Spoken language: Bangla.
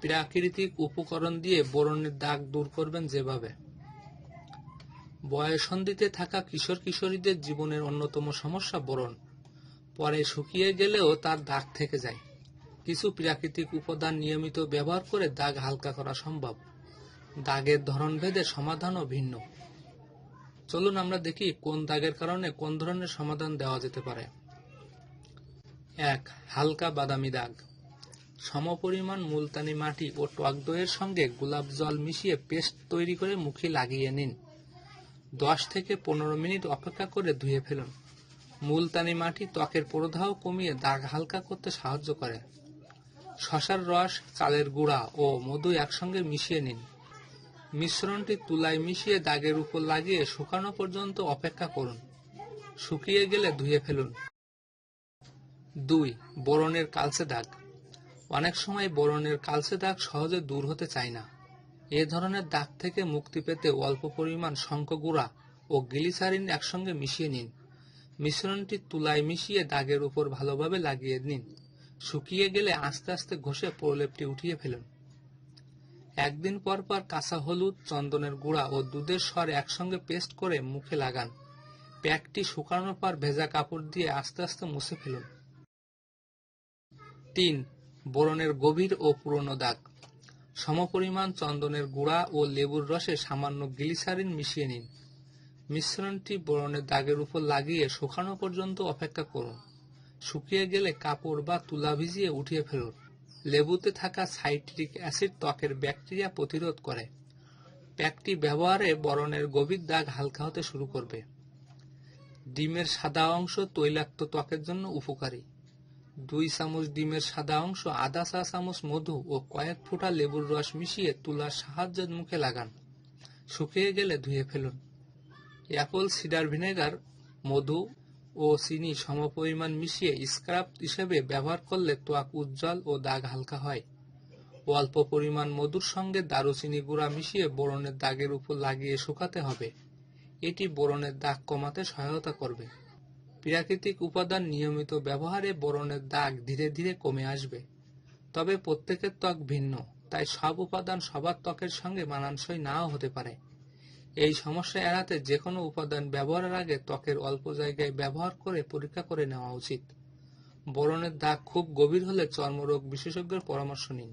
প্রাকৃতিক উপকরণ দিয়ে বরণের দাগ দূর করবেন যেভাবে। বয়সন্ধিতে থাকা কিশোর কিশোরীদের জীবনের অন্যতম সমস্যা বরণ। পরে শুকিয়ে গেলেও তার দাগ থেকে যায়। কিছু প্রাকৃতিক উপাদান নিয়মিত ব্যবহার করে দাগ হালকা করা সম্ভব। দাগের ধরন ভেদে সমাধানও ভিন্ন। চলুন আমরা দেখি কোন দাগের কারণে কোন ধরনের সমাধান দেওয়া যেতে পারে। এক, হালকা বাদামি দাগ। সমপরিমাণ মুলতানি মাটি ও টক দইয়ের সঙ্গে গোলাপ জল মিশিয়ে পেস্ট তৈরি করে মুখে লাগিয়ে নিন। দশ থেকে পনেরো মিনিট অপেক্ষা করে ধুয়ে ফেলুন। মুলতানি মাটি ত্বকের প্রদাহ কমিয়ে দাগ হালকা করতে সাহায্য করে। শশার রস, চালের গুঁড়া ও মধু একসঙ্গে মিশিয়ে নিন। মিশ্রণটি তুলায় মিশিয়ে দাগের উপর লাগিয়ে শুকানো পর্যন্ত অপেক্ষা করুন। শুকিয়ে গেলে ধুয়ে ফেলুন। দুই, বরণের কালচে দাগ। অনেক সময় বরণের কালচে দাগ সহজে দূর হতে চায় না। এ ধরনের দাগ থেকে মুক্তি পেতে অল্প পরিমাণ শঙ্খ গুঁড়া ও গ্লিসারিন একসঙ্গে মিশিয়ে নিন। মিশ্রণটি তুলায় মিশিয়ে দাগের উপর ভালোভাবে লাগিয়ে নিন। শুকিয়ে গেলে আস্তে আস্তে ঘষে প্রলেপটি উঠিয়ে ফেলুন। একদিন পর পর কাঁচা হলুদ, চন্দনের গুঁড়া ও দুধের স্বর একসঙ্গে পেস্ট করে মুখে লাগান। প্যাকটি শুকানোর পর ভেজা কাপড় দিয়ে আস্তে আস্তে মুছে ফেলুন। তিন বোরনের গভীর ও পুরনো দাগ। সমপরিমাণ চন্দনের গুঁড়া ও লেবুর রসে সামান্য গ্লিসারিন মিশিয়ে নিন। মিশ্রণটি বোরনের দাগের উপর লাগিয়ে শুকানো পর্যন্ত অপেক্ষা করুন। শুকিয়ে গেলে কাপড় বা তুলা ভিজিয়ে উঠিয়ে ফেলুন। লেবুতে থাকা সাইট্রিক অ্যাসিড ত্বকের ব্যাকটেরিয়া প্রতিরোধ করে। প্যাকটি ব্যবহারে বরণের গভীর দাগ হালকা হতে শুরু করবে। ডিমের সাদা অংশ তৈলাক্ত ত্বকের জন্য উপকারী। দুই চামচ ডিমের সাদা অংশ, আধা চা চামচ মধু ও কয়েক ফোঁটা লেবুর রস মিশিয়ে তুলার সাহায্যে মুখে লাগান। শুকিয়ে গেলে ধুয়ে ফেলুন। অ্যাপল, সিডার ভিনেগার, মধু ও চিনি সমপরিমাণ মিশিয়ে স্ক্রাব হিসেবে ব্যবহার করলে ত্বক উজ্জ্বল ও দাগ হালকা হয়। অল্প পরিমাণ মধুর সঙ্গে দারুচিনি গুঁড়া মিশিয়ে বোরনের দাগের উপর লাগিয়ে শুকাতে হবে। এটি বোরনের দাগ কমাতে সহায়তা করবে। প্রাকৃতিক উপাদান নিয়মিত ব্যবহারে বরণের দাগ ধীরে ধীরে কমে আসবে। তবে প্রত্যেকের ত্বক ভিন্ন, তাই সব উপাদান সবার ত্বকের সঙ্গে মানানসই নাও হতে পারে। এই সমস্যা এড়াতে যে কোনো উপাদান ব্যবহারের আগে ত্বকের অল্প জায়গায় ব্যবহার করে পরীক্ষা করে নেওয়া উচিত। বরণের দাগ খুব গভীর হলে চর্মরোগ বিশেষজ্ঞের পরামর্শ নিন।